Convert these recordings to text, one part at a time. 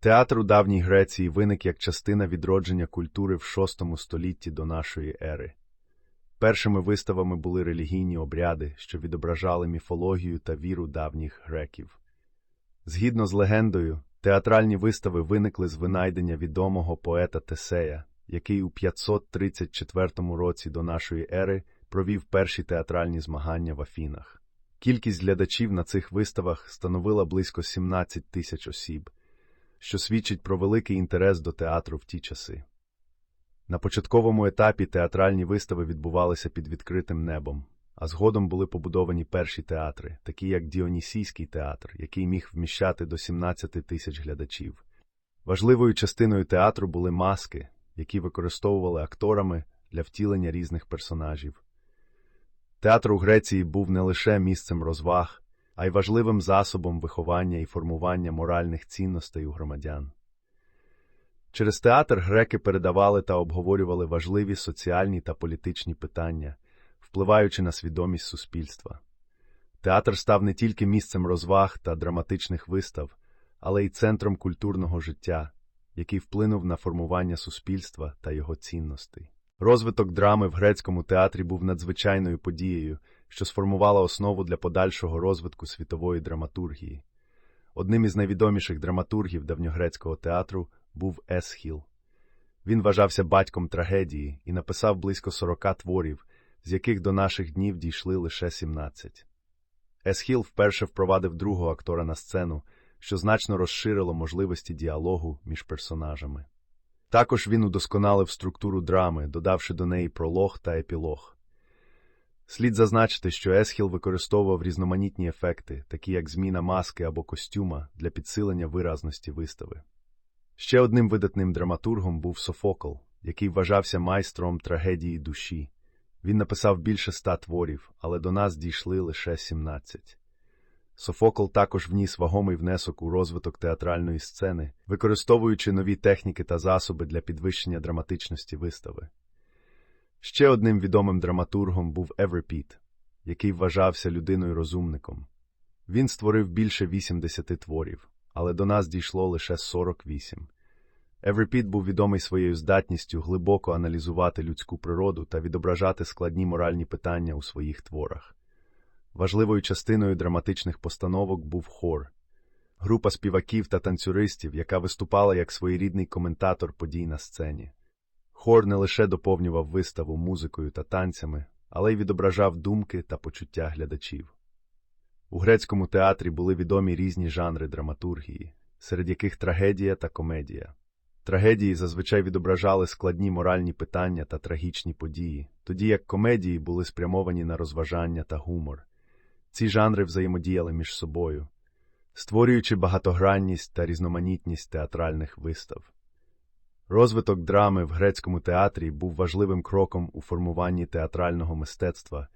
Театр у давній Греції виник як частина відродження культури в VI столітті до нашої ери. Першими виставами були релігійні обряди, що відображали міфологію та віру давніх греків. Згідно з легендою, театральні вистави виникли з винайдення відомого поета Тесея, який у 534 році до нашої ери провів перші театральні змагання в Афінах. Кількість глядачів на цих виставах становила близько 17 тисяч осіб, що свідчить про великий інтерес до театру в ті часи. На початковому етапі театральні вистави відбувалися під відкритим небом, а згодом були побудовані перші театри, такі як Діонісійський театр, який міг вміщати до 17 тисяч глядачів. Важливою частиною театру були маски, які використовували акторами для втілення різних персонажів. Театр у Греції був не лише місцем розваг, а й важливим засобом виховання і формування моральних цінностей у громадян. Через театр греки передавали та обговорювали важливі соціальні та політичні питання, впливаючи на свідомість суспільства. Театр став не тільки місцем розваг та драматичних вистав, але й центром культурного життя, який вплинув на формування суспільства та його цінностей. Розвиток драми в грецькому театрі був надзвичайною подією, що сформувала основу для подальшого розвитку світової драматургії. Одним із найвідоміших драматургів давньогрецького театру був Есхіл. Він вважався батьком трагедії і написав близько 40 творів, з яких до наших днів дійшли лише 17. Есхіл вперше впровадив другого актора на сцену, що значно розширило можливості діалогу між персонажами. Також він удосконалив структуру драми, додавши до неї пролог та епілог. Слід зазначити, що Есхіл використовував різноманітні ефекти, такі як зміна маски або костюма, для підсилення виразності вистави. Ще одним видатним драматургом був Софокл, який вважався майстром трагедії душі. Він написав більше ста творів, але до нас дійшли лише 17. Софокл також вніс вагомий внесок у розвиток театральної сцени, використовуючи нові техніки та засоби для підвищення драматичності вистави. Ще одним відомим драматургом був Еврипіт, який вважався людиною-розумником. Він створив більше 80 творів, але до нас дійшло лише 48. Еврипіт був відомий своєю здатністю глибоко аналізувати людську природу та відображати складні моральні питання у своїх творах. Важливою частиною драматичних постановок був хор, група співаків та танцюристів, яка виступала як своєрідний коментатор подій на сцені. Хор не лише доповнював виставу музикою та танцями, але й відображав думки та почуття глядачів. У грецькому театрі були відомі різні жанри драматургії, серед яких трагедія та комедія. Трагедії зазвичай відображали складні моральні питання та трагічні події, тоді як комедії були спрямовані на розважання та гумор. Ці жанри взаємодіяли між собою, створюючи багатогранність та різноманітність театральних вистав. Розвиток драми в грецькому театрі був важливим кроком у формуванні театрального мистецтва,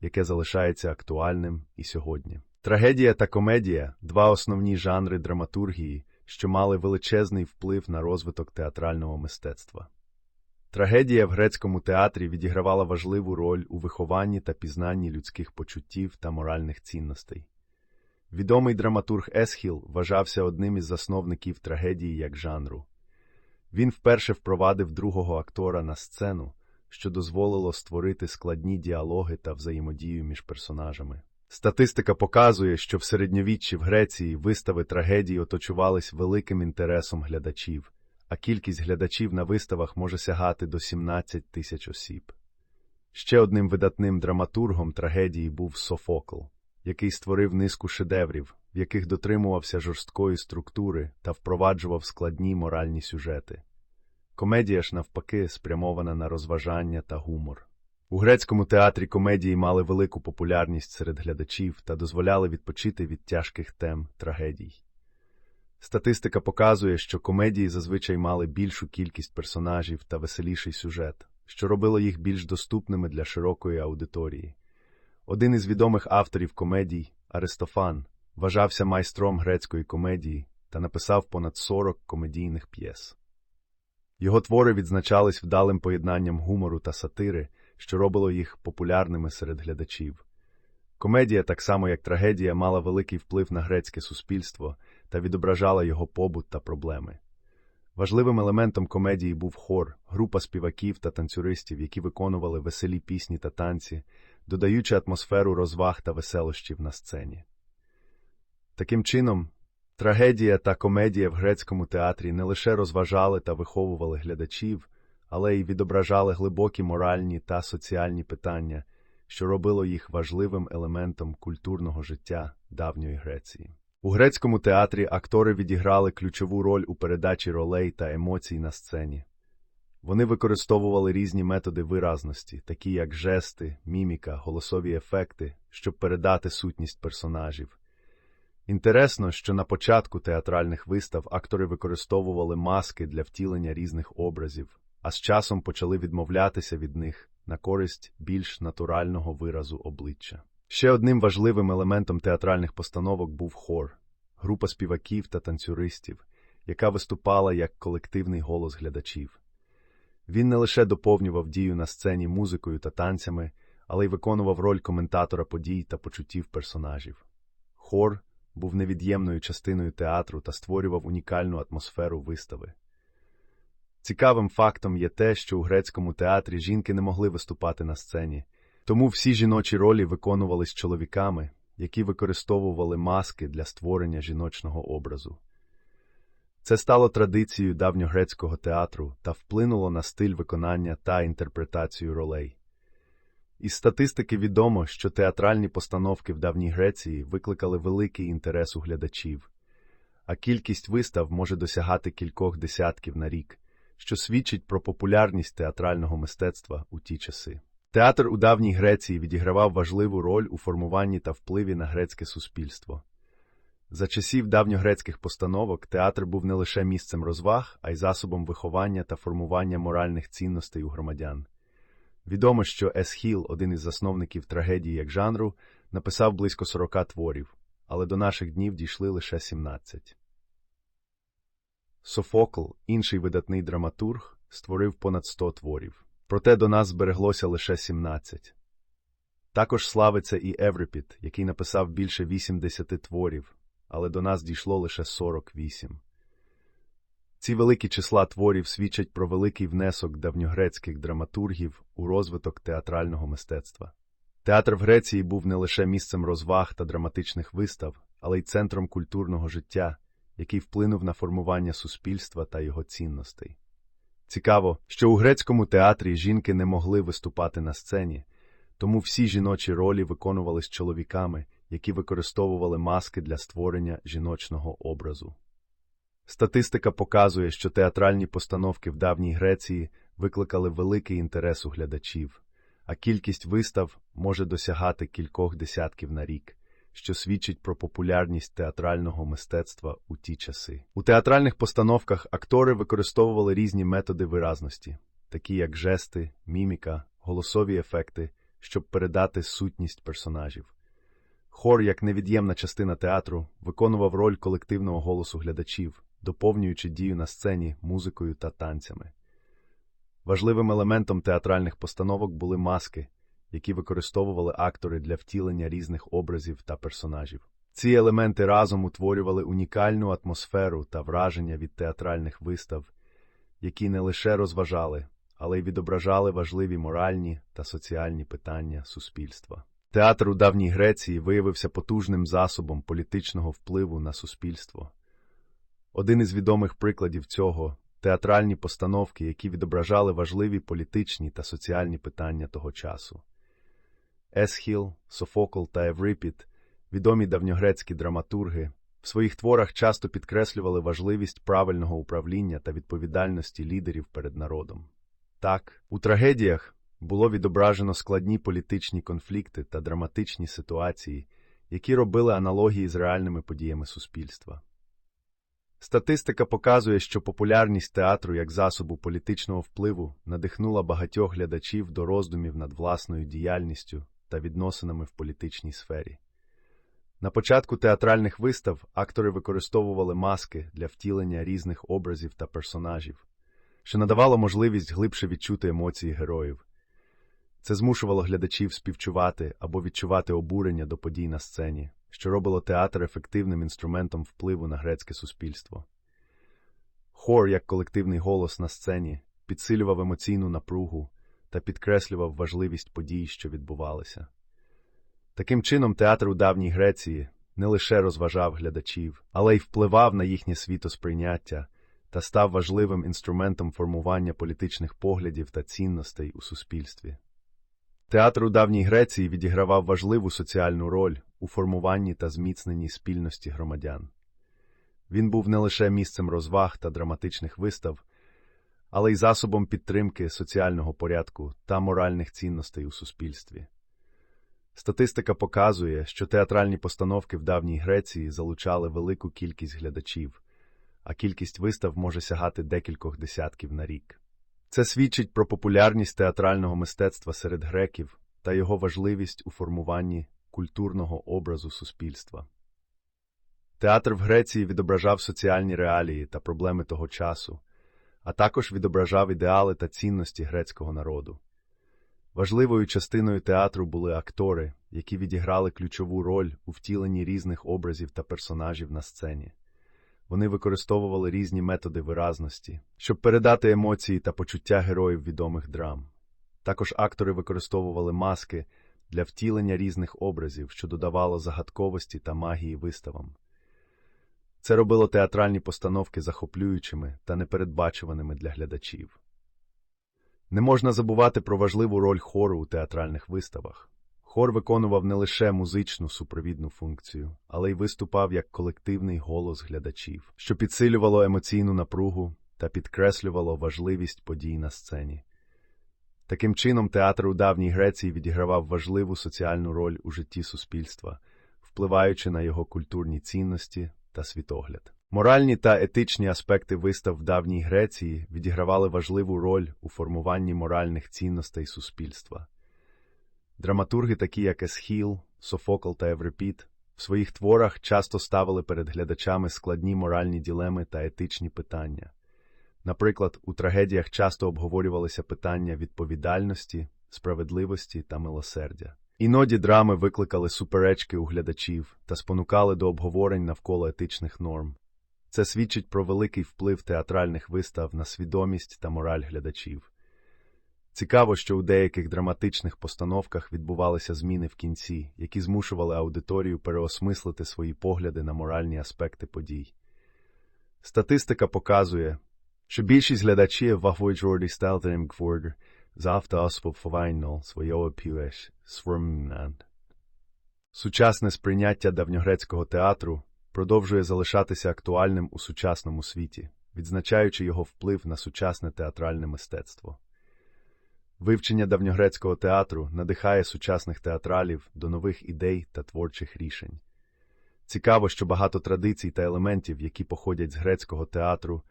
яке залишається актуальним і сьогодні. Трагедія та комедія два основні жанри драматургії, що мали величезний вплив на розвиток театрального мистецтва. Трагедія в грецькому театрі відігравала важливу роль у вихованні та пізнанні людських почуттів та моральних цінностей. Відомий драматург Есхіл вважався одним із засновників трагедії як жанру. Він вперше впровадив другого актора на сцену, що дозволило створити складні діалоги та взаємодію між персонажами. Статистика показує, що в середньовіччі в Греції вистави трагедії оточувались великим інтересом глядачів, а кількість глядачів на виставах може сягати до 17 тисяч осіб. Ще одним видатним драматургом трагедії був Софокл, який створив низку шедеврів, в яких дотримувався жорсткої структури та впроваджував складні моральні сюжети. Комедія ж, навпаки, спрямована на розважання та гумор. У грецькому театрі комедії мали велику популярність серед глядачів та дозволяли відпочити від тяжких тем трагедій. Статистика показує, що комедії зазвичай мали більшу кількість персонажів та веселіший сюжет, що робило їх більш доступними для широкої аудиторії. Один із відомих авторів комедій, Аристофан, вважався майстром грецької комедії та написав понад 40 комедійних п'єс. Його твори відзначались вдалим поєднанням гумору та сатири, що робило їх популярними серед глядачів. Комедія, так само як трагедія, мала великий вплив на грецьке суспільство та відображала його побут та проблеми. Важливим елементом комедії був хор, група співаків та танцюристів, які виконували веселі пісні та танці, додаючи атмосферу розваг та веселощів на сцені. Таким чином, трагедія та комедія в грецькому театрі не лише розважали та виховували глядачів, але й відображали глибокі моральні та соціальні питання, що робило їх важливим елементом культурного життя давньої Греції. У грецькому театрі актори відіграли ключову роль у передачі ролей та емоцій на сцені. Вони використовували різні методи виразності, такі як жести, міміка, голосові ефекти, щоб передати сутність персонажів. Інтересно, що на початку театральних вистав актори використовували маски для втілення різних образів, а з часом почали відмовлятися від них на користь більш натурального виразу обличчя. Ще одним важливим елементом театральних постановок був хор, група співаків та танцюристів, яка виступала як колективний голос глядачів. Він не лише доповнював дію на сцені музикою та танцями, але й виконував роль коментатора подій та почуттів персонажів. Хор був невід'ємною частиною театру та створював унікальну атмосферу вистави. Цікавим фактом є те, що у грецькому театрі жінки не могли виступати на сцені, тому всі жіночі ролі виконувались чоловіками, які використовували маски для створення жіночного образу. Це стало традицією давньогрецького театру та вплинуло на стиль виконання та інтерпретацію ролей. Із статистики відомо, що театральні постановки в давній Греції викликали великий інтерес у глядачів, а кількість вистав може досягати кількох десятків на рік, що свідчить про популярність театрального мистецтва у ті часи. Театр у давній Греції відігравав важливу роль у формуванні та впливі на грецьке суспільство. За часів давньогрецьких постановок театр був не лише місцем розваг, а й засобом виховання та формування моральних цінностей у громадян. Відомо, що Есхіл, один із засновників трагедії як жанру, написав близько 40 творів, але до наших днів дійшли лише 17. Софокл, інший видатний драматург, створив понад 100 творів. Проте до нас збереглося лише 17. Також славиться і Еврипід, який написав більше 80 творів, але до нас дійшло лише 48. Ці великі числа творів свідчать про великий внесок давньогрецьких драматургів у розвиток театрального мистецтва. Театр в Греції був не лише місцем розваг та драматичних вистав, але й центром культурного життя, який вплинув на формування суспільства та його цінностей. Цікаво, що у грецькому театрі жінки не могли виступати на сцені, тому всі жіночі ролі виконувались чоловіками, які використовували маски для створення жіночного образу. Статистика показує, що театральні постановки в давній Греції викликали великий інтерес у глядачів, а кількість вистав може досягати кількох десятків на рік, що свідчить про популярність театрального мистецтва у ті часи. У театральних постановках актори використовували різні методи виразності, такі як жести, міміка, голосові ефекти, щоб передати сутність персонажів. Хор, як невід'ємна частина театру, виконував роль колективного голосу глядачів, доповнюючи дію на сцені музикою та танцями. Важливим елементом театральних постановок були маски, які використовували актори для втілення різних образів та персонажів. Ці елементи разом утворювали унікальну атмосферу та враження від театральних вистав, які не лише розважали, але й відображали важливі моральні та соціальні питання суспільства. Театр у давній Греції виявився потужним засобом політичного впливу на суспільство. Один із відомих прикладів цього театральні постановки, які відображали важливі політичні та соціальні питання того часу. Есхіл, Софокл та Еврипід, відомі давньогрецькі драматурги, в своїх творах часто підкреслювали важливість правильного управління та відповідальності лідерів перед народом. Так, у трагедіях було відображено складні політичні конфлікти та драматичні ситуації, які робили аналогії з реальними подіями суспільства. Статистика показує, що популярність театру як засобу політичного впливу надихнула багатьох глядачів до роздумів над власною діяльністю та відносинами в політичній сфері. На початку театральних вистав актори використовували маски для втілення різних образів та персонажів, що надавало можливість глибше відчути емоції героїв. Це змушувало глядачів співчувати або відчувати обурення до подій на сцені, що робило театр ефективним інструментом впливу на грецьке суспільство. Хор, як колективний голос на сцені, підсилював емоційну напругу та підкреслював важливість подій, що відбувалися. Таким чином, театр у давній Греції не лише розважав глядачів, але й впливав на їхнє світосприйняття та став важливим інструментом формування політичних поглядів та цінностей у суспільстві. Театр у давній Греції відігравав важливу соціальну роль у формуванні та зміцненні спільності громадян. Він був не лише місцем розваг та драматичних вистав, але й засобом підтримки соціального порядку та моральних цінностей у суспільстві. Статистика показує, що театральні постановки в давній Греції залучали велику кількість глядачів, а кількість вистав може сягати декількох десятків на рік. Це свідчить про популярність театрального мистецтва серед греків та його важливість у формуванні культурного образу суспільства. Театр в Греції відображав соціальні реалії та проблеми того часу, а також відображав ідеали та цінності грецького народу. Важливою частиною театру були актори, які відіграли ключову роль у втіленні різних образів та персонажів на сцені. Вони використовували різні методи виразності, щоб передати емоції та почуття героїв відомих драм. Також актори використовували маски для втілення різних образів, що додавало загадковості та магії виставам. Це робило театральні постановки захоплюючими та непередбачуваними для глядачів. Не можна забувати про важливу роль хору у театральних виставах. Хор виконував не лише музичну супровідну функцію, але й виступав як колективний голос глядачів, що підсилювало емоційну напругу та підкреслювало важливість подій на сцені. Таким чином, театр у давній Греції відігравав важливу соціальну роль у житті суспільства, впливаючи на його культурні цінності та світогляд. Моральні та етичні аспекти вистав в давній Греції відігравали важливу роль у формуванні моральних цінностей суспільства. Драматурги, такі як Есхіл, Софокл та Еврипід, в своїх творах часто ставили перед глядачами складні моральні ділеми та етичні питання. Наприклад, у трагедіях часто обговорювалися питання відповідальності, справедливості та милосердя. Іноді драми викликали суперечки у глядачів та спонукали до обговорень навколо етичних норм. Це свідчить про великий вплив театральних вистав на свідомість та мораль глядачів. Цікаво, що у деяких драматичних постановках відбувалися зміни в кінці, які змушували аудиторію переосмислити свої погляди на моральні аспекти подій. Статистика показує, що більшість глядачів вахують Жорді Стелтерем Гворд завтра осповфовайно свого півеш сформнад. Сучасне сприйняття давньогрецького театру продовжує залишатися актуальним у сучасному світі, відзначаючи його вплив на сучасне театральне мистецтво. Вивчення давньогрецького театру надихає сучасних театралів до нових ідей та творчих рішень. Цікаво, що багато традицій та елементів, які походять з грецького театру,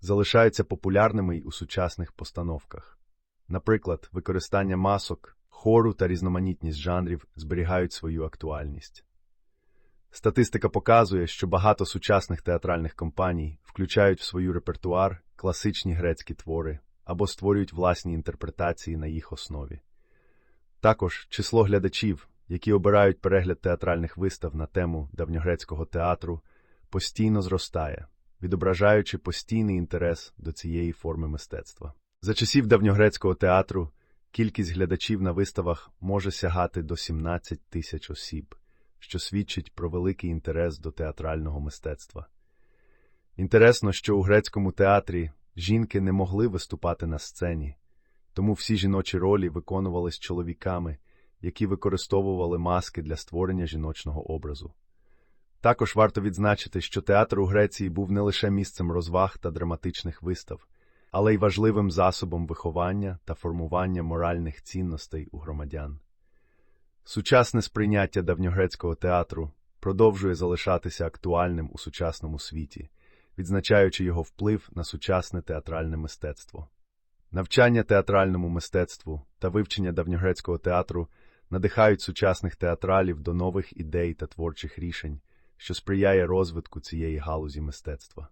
залишаються популярними й у сучасних постановках. Наприклад, використання масок, хору та різноманітність жанрів зберігають свою актуальність. Статистика показує, що багато сучасних театральних компаній включають в свою репертуар класичні грецькі твори або створюють власні інтерпретації на їх основі. Також число глядачів, які обирають перегляд театральних вистав на тему давньогрецького театру, постійно зростає, відображаючи постійний інтерес до цієї форми мистецтва. За часів давньогрецького театру кількість глядачів на виставах може сягати до 17 тисяч осіб, що свідчить про великий інтерес до театрального мистецтва. Інтересно, що у грецькому театрі жінки не могли виступати на сцені, тому всі жіночі ролі виконувались чоловіками, які використовували маски для створення жіночного образу. Також варто відзначити, що театр у Греції був не лише місцем розваг та драматичних вистав, але й важливим засобом виховання та формування моральних цінностей у громадян. Сучасне сприйняття давньогрецького театру продовжує залишатися актуальним у сучасному світі, відзначаючи його вплив на сучасне театральне мистецтво. Навчання театральному мистецтву та вивчення давньогрецького театру надихають сучасних театралів до нових ідей та творчих рішень, що сприяє розвитку цієї галузі мистецтва.